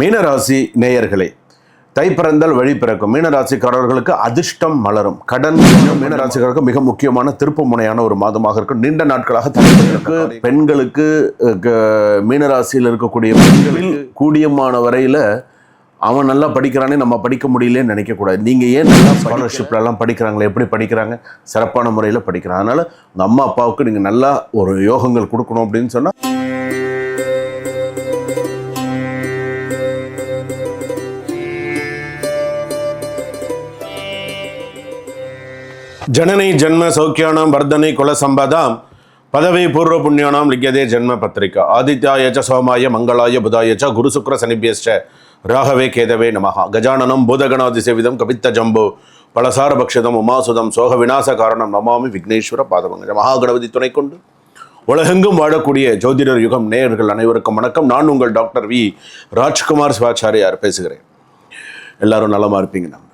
மீனராசி நேயர்களே தை பிறந்தால் வழி பிறக்கும். மீனராசிக்காரர்களுக்கு அதிர்ஷ்டம் மலரும். கடன் மீனராசிக்காரருக்கு மிக முக்கியமான திருப்பு முனையான ஒரு மாதமாக இருக்கும். நீண்ட நாட்களாக தலைவர்களுக்கு பெண்களுக்கு மீனராசியில் இருக்கக்கூடிய பெண்களில் கூடியமான வரையில அவன் நல்லா படிக்கிறானே நம்ம படிக்க முடியலன்னு நினைக்கக்கூடாது. நீங்கள் ஏன் நல்லா ஸ்காலர்ஷிப்லலாம் படிக்கிறாங்களே எப்படி படிக்கிறாங்க? சிறப்பான முறையில் படிக்கிறாங்க அதனால உங்கள் அம்மா அப்பாவுக்கு நீங்கள் நல்லா ஒரு யோகங்கள் கொடுக்கணும் அப்படின்னு சொன்னால் ஜனனை ஜென்ம சௌக்கியானாம் வர்தனை குல சம்பதாம். பதவி பூர்வ புண்ணியானாம் லிக்கியதே ஜென்ம பத்திரிகா. ஆதித்யாய ச சோமாய மங்களாய புதாய ச குரு சுக்ர சனிபியஸ்ட ராகவே கேதவே நமஹ. கஜானனம் பூதகணாதிசேவிதம் கவித்த ஜம்பு. பலசார பக்ஷதம் உமாசுதம் சோக விநாச காரணம் நமாமி விக்னேஸ்வர பாதவங்க மகாகணபதி துணை கொண்டு. உலகெங்கும் வாழக்கூடிய ஜோதிடர் யுகம் நேயர்கள் அனைவருக்கும் வணக்கம். நான் உங்கள் டாக்டர் வி. ராஜ்குமார் சிவாச்சாரியார் பேசுகிறேன். எல்லாரும் நலமாக இருப்பீங்க நம்ம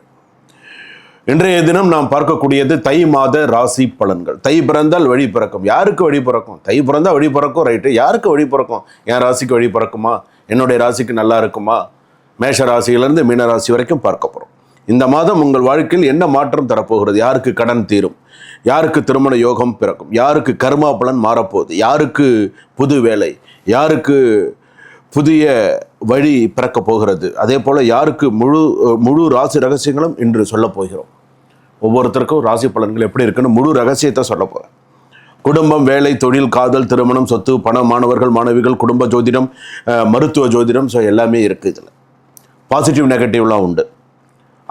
இன்றைய தினம் நாம் பார்க்கக்கூடியது தை மாத ராசி பலன்கள். தை பிறந்தால் வழி பிறக்கும். யாருக்கு வழி பிறக்கும்? தை பிறந்தால் வழி பிறக்கும் ரைட்டு யாருக்கு வழி பிறக்கும்? என் ராசிக்கு வழி பிறக்குமா? என்னுடைய ராசிக்கு நல்லா இருக்குமா? மேஷ ராசியிலிருந்து மீன ராசி வரைக்கும் பார்க்க போகிறோம் இந்த மாதம் உங்கள் வாழ்க்கையில் என்ன மாற்றம் தரப்போகிறது? யாருக்கு கடன் தீரும்? யாருக்கு திருமண யோகம் பிறக்கும்? யாருக்கு கர்மா பலன் மாறப்போகுது? யாருக்கு புது வேலை? யாருக்கு புதிய வழி பிறக்கப் போகிறது. அதே போல் யாருக்கு முழு முழு ராசி ரகசியங்களும் இன்று சொல்லப் போகிறோம். ஒவ்வொருத்தருக்கும் ராசி பலன்கள் எப்படி இருக்குன்னு முழு ரகசியத்தை சொல்ல போகிறேன் குடும்பம் வேலை தொழில் காதல் திருமணம் சொத்து பணம் மாணவர்கள் மாணவிகள் குடும்ப ஜோதிடம் மருத்துவ ஜோதிடம் ஸோ எல்லாமே இருக்குது இதில். பாசிட்டிவ் நெகட்டிவ்லாம் உண்டு.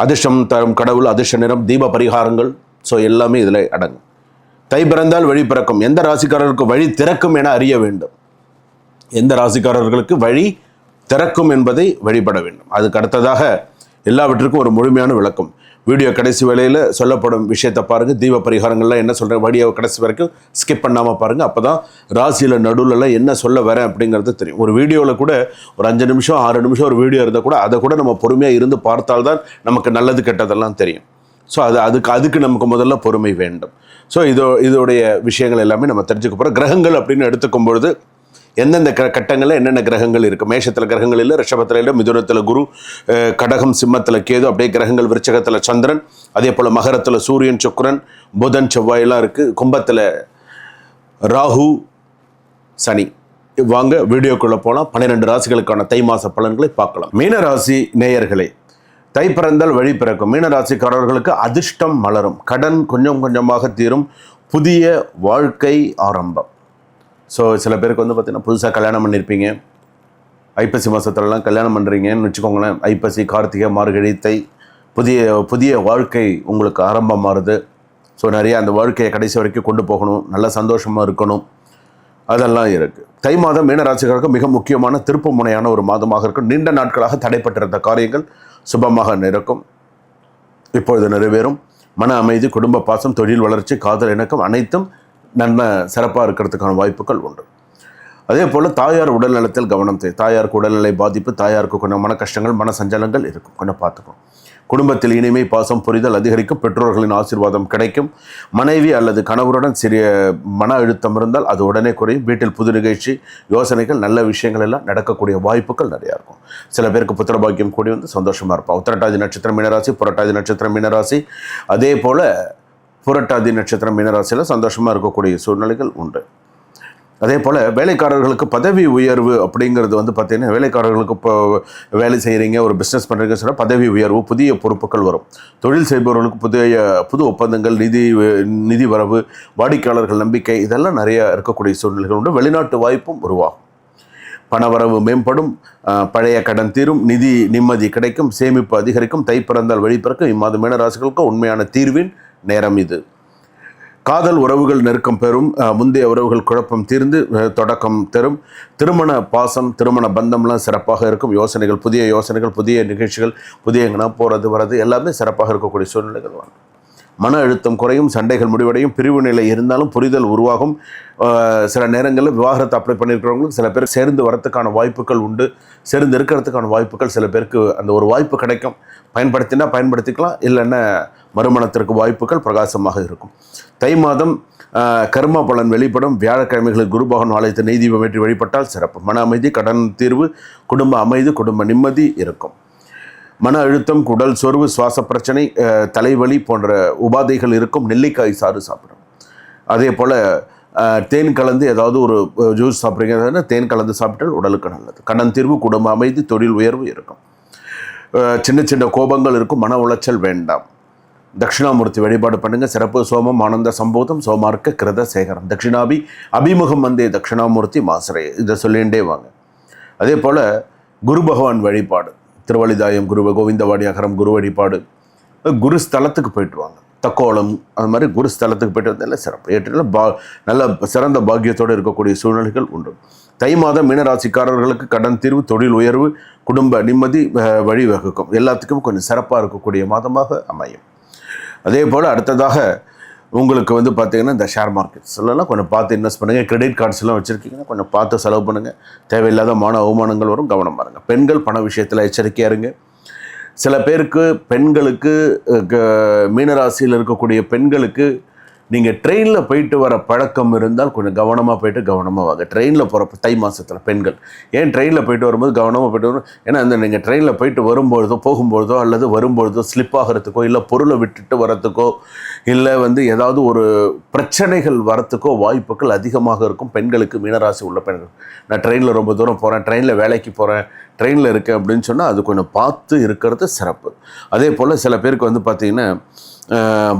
அதிர்ஷ்டம் தரும் கடவுள் அதிர்ஷ்ட நிறம் தீப பரிகாரங்கள் ஸோ எல்லாமே இதில் அடங்கும். தை பிறந்தால் வழி பிறக்கும். எந்த ராசிக்காரருக்கு வழி திறக்கும் என அறிய வேண்டும். எந்த ராசிக்காரர்களுக்கு வழி திறக்கும் என்பதை வழிபட வேண்டும். அதுக்கு அடுத்ததாக எல்லாவற்றுக்கும் ஒரு முழுமையான விளக்கம். வீடியோ கடைசி வேலையில் சொல்லப்படும் விஷயத்தை பாருங்கள் தீப பரிகாரங்கள்லாம் என்ன சொல்கிறேன் வீடியோ கடைசி வரைக்கும் ஸ்கிப் பண்ணாமல் பாருங்கள் அப்போ தான் ராசியில் நடுவில்லாம் என்ன சொல்ல வரேன் அப்படிங்கிறது தெரியும். ஒரு வீடியோவில் கூட ஒரு அஞ்சு நிமிஷம் ஆறு நிமிஷம் ஒரு வீடியோ இருந்தால் கூட அதை கூட நம்ம பொறுமையாக இருந்து பார்த்தால்தான் நமக்கு நல்லது கெட்டதெல்லாம் தெரியும். ஸோ அது அதுக்கு அதுக்கு நமக்கு முதல்ல பொறுமை வேண்டும். ஸோ இதோ இதோடைய விஷயங்கள் எல்லாமே நம்ம தெரிஞ்சுக்க போகிறோம் கிரகங்கள் அப்படின்னு எடுத்துக்கும் பொழுது எந்தெந்த கட்டங்களில் என்னென்ன கிரகங்கள் இருக்குது மேஷத்தில் கிரகங்கள் இல்லை ரிஷபத்தில் இல்லை மிதுனத்தில் குரு கடகம் சிம்மத்தில் கேது அப்படியே கிரகங்கள் விருச்சகத்தில் சந்திரன் அதே போல் மகரத்தில் சூரியன் சுக்கரன் புதன் செவ்வாயெல்லாம் இருக்குது கும்பத்தில் ராகு சனி. வாங்க வீடியோக்குள்ளே போகலாம் பன்னிரெண்டு ராசிகளுக்கான தை மாத பலன்களை பார்க்கலாம். மீனராசி நேயர்களே தை பிறந்தால் வழி பிறக்கும். மீனராசிக்காரர்களுக்கு அதிர்ஷ்டம் மலரும். கடன் கொஞ்சம் கொஞ்சமாக தீரும். புதிய வாழ்க்கை ஆரம்பம். ஸோ சில பேருக்கு வந்து பார்த்திங்கன்னா புதுசாக கல்யாணம் பண்ணியிருப்பீங்க ஐப்பசி மாதத்துலலாம் கல்யாணம் பண்ணுறீங்கன்னு வச்சுக்கோங்களேன். ஐப்பசி கார்த்திகை மார்கழி தை புதிய புதிய வாழ்க்கை உங்களுக்கு ஆரம்பமாகுது ஸோ நிறைய அந்த வாழ்க்கையை கடைசி வரைக்கும் கொண்டு போகணும். நல்ல சந்தோஷமாக இருக்கணும். அதெல்லாம் இருக்குது தை மாதம் மீனராசிக்காரருக்கு மிக முக்கியமான திருப்பு முனையான ஒரு மாதமாக இருக்கும் நீண்ட நாட்களாக தடைப்பட்டிருந்த காரியங்கள் சுபமாக இருக்கும் இப்பொழுது நிறைவேறும். மன அமைதி குடும்ப பாசம் தொழில் வளர்ச்சி காதல் இணக்கம் அனைத்தும் நன்மை சிறப்பாக இருக்கிறதுக்கான வாய்ப்புகள் உண்டு. அதே போல் தாயார் உடல்நலத்தில் கவனம் தேவை. தாயாருக்கு உடல்நிலை பாதிப்பு தாயாருக்கு கொஞ்சம் மன கஷ்டங்கள் மன சஞ்சலங்கள் இருக்கும். கொஞ்சம் பார்த்துக்கணும். குடும்பத்தில் இனிமை பாசம் புரிதல் அதிகரிக்கும். பெற்றோர்களின் ஆசீர்வாதம் கிடைக்கும். மனைவி அல்லது கணவருடன் சிறிய மன அழுத்தம் இருந்தால் அது உடனே குறையும். வீட்டில் புது நிகழ்ச்சி யோசனைகள் நல்ல விஷயங்கள் எல்லாம் நடக்கக்கூடிய வாய்ப்புகள் நிறையா இருக்கும். சில பேருக்கு புத்திர பாக்கியம் கூடி வந்து சந்தோஷமாக இருப்பாள் உத்திரட்டாதி நட்சத்திரம் மீனராசி புரட்டாதி நட்சத்திரம் மீனராசி. அதே போல் புரட்டாதி நட்சத்திரம் மீனராசியில் சந்தோஷமாக இருக்கக்கூடிய சூழ்நிலைகள் உண்டு. அதே போல் வேலைக்காரர்களுக்கு பதவி உயர்வு அப்படிங்கிறது வந்து பார்த்திங்கன்னா வேலைக்காரர்களுக்கு இப்போ வேலை செய்கிறீங்க ஒரு பிஸ்னஸ் பண்ணுறீங்கன்னு சொன்னால் பதவி உயர்வு புதிய பொறுப்புகள் வரும். தொழில் செய்பவர்களுக்கு புதிய புது ஒப்பந்தங்கள் நிதி நிதி வரவு வாடிக்கையாளர்கள் நம்பிக்கை இதெல்லாம் நிறையா இருக்கக்கூடிய சூழ்நிலைகள் உண்டு. வெளிநாட்டு வாய்ப்பும் உருவாகும். பணவரவு மேம்படும் பழைய கடன் தீரும் நிதி நிம்மதி கிடைக்கும் சேமிப்பு அதிகரிக்கும் தை பிறந்தால் இம்மாத மீனராசிகளுக்கு உண்மையான தீர்வின் நேரம் இது. காதல் உறவுகள் நெருக்கம் பெறும் முந்தைய உறவுகள் குழப்பம் தீர்ந்து தொடக்கம் தரும். திருமண பாசம் திருமண பந்தம்லாம் சிறப்பாக இருக்கும். யோசனைகள் புதிய யோசனைகள் புதிய நிகழ்ச்சிகள் புதிய எங்கன்னா போகிறது வர்றது எல்லாமே சிறப்பாக இருக்கக்கூடிய சூழ்நிலைகள் வரும் மன அழுத்தம் குறையும் சண்டைகள் முடிவடையும் பிரிவு நிலை இருந்தாலும் புரிதல் உருவாகும். சில நேரங்களில் விவாகரத்து அப்ளை பண்ணியிருக்கிறவங்களுக்கு சில பேர் சேர்ந்து வரத்துக்கான வாய்ப்புகள் உண்டு. சேர்ந்து இருக்கிறதுக்கான வாய்ப்புகள் சில பேருக்கு அந்த ஒரு வாய்ப்பு கிடைக்கும். பயன்படுத்தினா பயன்படுத்திக்கலாம் இல்லைன்னா மறுமணத்திற்கு வாய்ப்புகள் பிரகாசமாக இருக்கும். தை மாதம் ஆஹ், கர்ம பலன் வெளிப்படும். வியாழக்கிழமைகளில் குருபகன் ஆலயத்தை நெய்தீபம் ஏற்றி வழிபட்டால் சிறப்பு. மன அமைதி கடன் தீர்வு குடும்ப அமைதி குடும்ப நிம்மதி இருக்கும். மன அழுத்தம் குடல் சோர்வு சுவாச பிரச்சனை தலைவலி போன்ற உபாதைகள் இருக்கும். நெல்லிக்காய் சாறு சாப்பிடணும். அதே போல் தேன் கலந்து ஏதாவது ஒரு ஜூஸ் சாப்பிட்றீங்கன்னா தேன் கலந்து சாப்பிட்டால் உடலுக்கு நல்லது. கண்ணன் தீர்வு குடும்ப அமைதி தொழில் உயர்வு இருக்கும். சின்ன சின்ன கோபங்கள் இருக்கும். மன உளைச்சல் வேண்டாம். தட்சிணாமூர்த்தி வழிபாடு பண்ணுங்கள் சிறப்பு சோமம் ஆனந்த சம்போதம் சோமார்க்க கிருத சேகரம். தட்சிணாபி அபிமுகம் வந்தே தட்சிணாமூர்த்தி மாசரே இதை சொல்லிகிட்டே வாங்க. அதே போல் குரு பகவான் வழிபாடு. திருவள்ளிதாயம் குரு கோவிந்தவாடி அகரம் குரு வழிபாடு. குரு ஸ்தலத்துக்கு போயிட்டு வாங்க. தக்கோலம் அது மாதிரி குரு ஸ்தலத்துக்கு போயிட்டு வந்தால சிறப்பு. ஏற்றில் பா நல்ல சிறந்த பாக்கியத்தோடு இருக்கக்கூடிய சூழ்நிலைகள் உண்டு. தை மாதம் மீனராசிக்காரர்களுக்கு கடன் தீர்வு தொழில் உயர்வு குடும்ப நிம்மதி வழிவகுக்கும். எல்லாத்துக்கும் கொஞ்சம் சிறப்பாக இருக்கக்கூடிய மாதமாக அமையும். அதே போல் அடுத்ததாக உங்களுக்கு வந்து பார்த்தீங்கன்னா இந்த ஷேர் மார்க்கெட்ஸ்லாம் கொஞ்சம் பார்த்து இன்வெஸ்ட் பண்ணுங்கள் கிரெடிட் கார்ட்ஸ்லாம் வச்சுருக்கீங்கன்னா கொஞ்சம் பார்த்து செலவு பண்ணுங்கள் தேவையில்லாத மான அவமானங்கள் வரும். கவனம் பாருங்கள் பெண்கள் பண விஷயத்தில் எச்சரிக்கையாக இருங்க. சில பேருக்கு பெண்களுக்கு க- மீனராசியில் இருக்கக்கூடிய பெண்களுக்கு நீங்கள் ட்ரெயினில் போயிட்டு வர பழக்கம் இருந்தால் கொஞ்சம் கவனமாக போயிட்டு கவனமாக வாங்க. ட்ரெயினில் போகிறப்ப தை மாதத்தில் பெண்கள். ஏன் ட்ரெயினில் போயிட்டு வரும்போது கவனமாக போயிட்டு வரும்? ஏன்னா அந்த நீங்கள் ட்ரெயினில் போயிட்டு வரும்பொழுதோ போகும்பொழுதோ அல்லது வரும்பொழுதோ ஸ்லிப் ஆகிறதுக்கோ இல்லை பொருளை விட்டுட்டு வரத்துக்கோ இல்லை வந்து ஏதாவது ஒரு பிரச்சனைகள் வரத்துக்கோ வாய்ப்புகள் அதிகமாக இருக்கும். பெண்களுக்கு மீனராசி உள்ள பெண்கள். நான் ட்ரெயினில் ரொம்ப தூரம் போகிறேன் ட்ரெயினில் வேலைக்கு போகிறேன் ட்ரெயினில் இருக்கேன் அப்படின்னு சொன்னால் அது கொஞ்சம் பார்த்து இருக்கிறது சிறப்பு. அதே போல் சில பேருக்கு வந்து பார்த்திங்கன்னா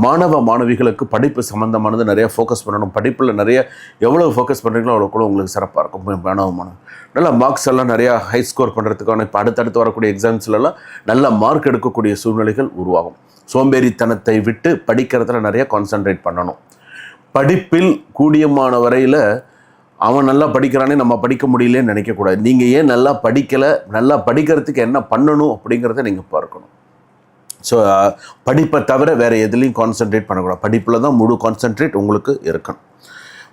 மாணவ மாணவிகளுக்கு படிப்பு சம்மந்தமானது நிறைய ஃபோக்கஸ் பண்ணணும். படிப்பில் நிறைய எவ்வளோ ஃபோக்கஸ் பண்ணுறீங்களோ அவ்வளோ கூட உங்களுக்கு சிறப்பாக இருக்கும். மாணவ மாணவி. நல்லா மார்க்ஸ் எல்லாம் நிறையா ஹை ஸ்கோர் பண்ணுறதுக்கான இப்போ அடுத்தடுத்து வரக்கூடிய எக்ஸாம்ஸ்லலாம் நல்ல மார்க் எடுக்கக்கூடிய சூழ்நிலைகள் உருவாகும். சோம்பேறித்தனத்தை விட்டு படிக்கிறதுல நிறைய கான்சென்ட்ரேட் பண்ணணும். படிப்பில் கூடியமான வரையில் அவன் நல்லா படிக்கிறானே நம்ம படிக்க முடியலன்னு நினைக்கக்கூடாது. நீங்கள் ஏன் நல்லா படிக்கலை? நல்லா படிக்கிறதுக்கு என்ன பண்ணணும் அப்படிங்கிறத நீங்கள் பார்க்கணும். ஸோ uh, படிப்பை தவிர வேறு எதுலேயும் கான்சென்ட்ரேட் பண்ணக்கூடாது. படிப்பில் தான் முழு கான்சென்ட்ரேட் உங்களுக்கு இருக்கணும்.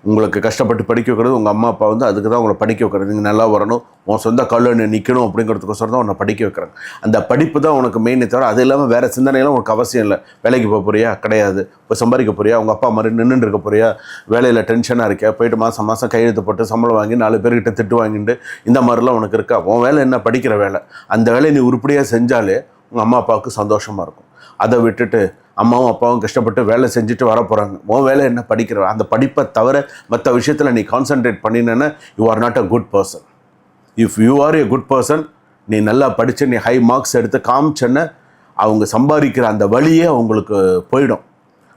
உங்களுக்கு கஷ்டப்பட்டு படிக்க வைக்கிறது உங்கள் அம்மா அப்பா வந்து அதுக்கு தான் உங்களை படிக்க வைக்கிறது. நீங்கள் நல்லா வரணும் உன் சொந்த காலில் நிற்கணும் அப்படிங்கிறதுக்கோசரம் தான் உன்னை படிக்க வைக்கிறாங்க. அந்த படிப்பு தான் உனக்கு மெயினே தவிர அது இல்லாமல் வேறு சிந்தனையெல்லாம் உனக்கு அவசியம் இல்லை. வேலைக்கு போக போறியா? கிடையாது. இப்போ சம்பாதிக்க போறியா? உங்கள் அப்பா மாதிரி நின்றுட்டு இருக்க போறியா? வேலையில் டென்ஷனாக இருக்கியா? போயிட்டு மாதம் மாதம் கையெழுத்து போட்டு சம்பளம் வாங்கி நாலு பேர்கிட்ட திட்டு வாங்கிட்டு இந்த மாதிரிலாம் உனக்கு இருக்கா? உன் வேலை என்ன? படிக்கிற வேலை. அந்த வேலையை நீ உருப்படியாக செஞ்சாலே உங்கள் அம்மா அப்பாவுக்கு சந்தோஷமாக இருக்கும். அதை விட்டுட்டு அம்மாவும் அப்பாவும் கஷ்டப்பட்டு வேலை செஞ்சுட்டு வர போகிறாங்க உன் வேலை என்ன படிக்கிற? அந்த படிப்பை தவிர மற்ற விஷயத்தில் நீ concentrate பண்ணினேன்னா you are not a good person if you are a good person நீ நல்லா படித்து நீ ஹை மார்க்ஸ் எடுத்து காமிச்சேன்னா அவங்க சம்பாதிக்கிற அந்த வழியே அவங்களுக்கு போயிடும்.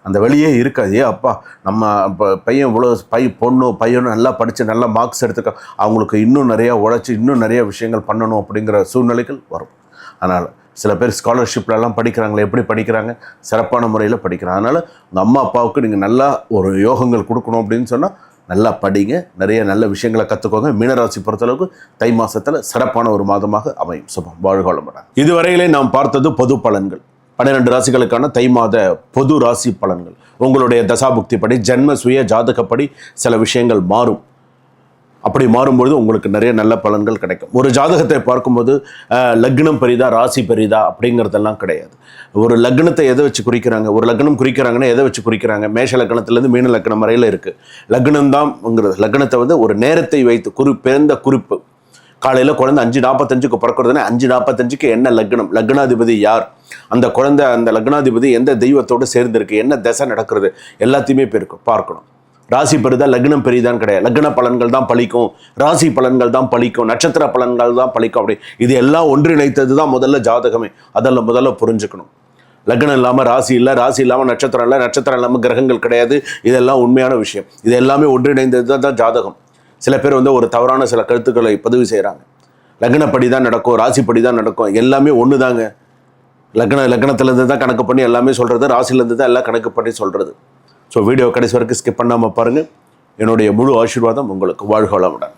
அந்த வழியே இருக்காது. ஏ அப்பா நம்ம இப்போ பையன் இவ்வளோ பை பொண்ணு பையனும் நல்லா படித்து நல்லா மார்க்ஸ் எடுத்துக்க அவங்களுக்கு இன்னும் நிறையா உழைச்சி இன்னும் நிறைய விஷயங்கள் பண்ணணும் அப்படிங்கிற சூழ்நிலைகள் வரும். அதனால் சில பேர் ஸ்காலர்ஷிப்லலாம் படிக்கிறாங்களே எப்படி படிக்கிறாங்க? சிறப்பான முறையில் படிக்கிறாங்க. அதனால் உங்கள் அம்மா அப்பாவுக்கு நீங்கள் நல்லா ஒரு யோகங்கள் கொடுக்கணும் அப்படின்னு சொன்னால் நல்லா படிங்க. நிறைய நல்ல விஷயங்களை கற்றுக்கோங்க மீனராசி பொறுத்தளவுக்கு தை மாதத்தில் சிறப்பான ஒரு மாதமாக அமையும். சுபம். வாழ்கோளமுடன் இதுவரையிலே நாம் பார்த்தது பொது பலன்கள். பன்னிரெண்டு ராசிகளுக்கான தை மாத பொது ராசி பலன்கள். உங்களுடைய தசாபுக்திப்படி ஜென்ம சுய ஜாதகப்படி சில விஷயங்கள் மாறும். அப்படி மாறும்பொழுது உங்களுக்கு நிறைய நல்ல பலன்கள் கிடைக்கும். ஒரு ஜாதகத்தை பார்க்கும்போது லக்னம் பெரிதா ராசி பெரிதா அப்படிங்கிறதெல்லாம் கிடையாது. ஒரு லக்னத்தை எதை வச்சு குறிக்கிறாங்க? ஒரு லக்னம் குறிக்கிறாங்கன்னா எதை வச்சு குறிக்கிறாங்க? மேஷ லக்னத்துலேருந்து மீன லக்னம் வரையில் இருக்குது லக்னம்தான்ங்கிறது லக்னத்தை வந்து ஒரு நேரத்தை வைத்து குறி பிறந்த குறிப்பு. காலையில் குழந்தை அஞ்சு நாற்பத்தஞ்சுக்கு பிறக்கிறதுனா அஞ்சு நாற்பத்தஞ்சுக்கு என்ன லக்னம்? லக்னாதிபதி யார்? அந்த குழந்தை அந்த லக்னாதிபதி எந்த தெய்வத்தோடு சேர்ந்திருக்கு? என்ன தசை நடக்கிறது? எல்லாத்தையுமே பேருக்கு பார்க்கணும். ராசி பெரிதா லக்னம் பெரிதான்னு கிடையாது. லக்ன பலன்கள் தான் பழிக்கும். ராசி பலன்கள் தான் பழிக்கும். நட்சத்திர பலன்கள் தான் பழிக்கும். அப்படி இது எல்லாம் ஒன்றிணைத்தது தான் முதல்ல ஜாதகமே. அதெல்லாம் முதல்ல புரிஞ்சுக்கணும். லக்னம் இல்லாமல் ராசி இல்லை ராசி இல்லாமல் நட்சத்திரம் இல்லை நட்சத்திரம் இல்லாமல் கிரகங்கள் கிடையாது. இதெல்லாம் உண்மையான விஷயம். இது எல்லாமே ஒன்றிணைந்தது தான் தான் ஜாதகம். சில பேர் வந்து ஒரு தவறான சில கருத்துக்களை பதிவு செய்கிறாங்க லக்னப்படி தான் நடக்கும் ராசிப்படி தான் நடக்கும். எல்லாமே ஒன்று தாங்க லக்ன லக்னத்துலேருந்து தான் கணக்கு பண்ணி எல்லாமே சொல்கிறது ராசிலேருந்து தான் எல்லாம் கணக்கு பண்ணி சொல்கிறது ஸோ வீடியோ கடைசி வரைக்கும் ஸ்கிப் பண்ணாமல் பாருங்கள் என்னுடைய முழு ஆசீர்வாதம் உங்களுக்கு வாழ்க வளமுடன்.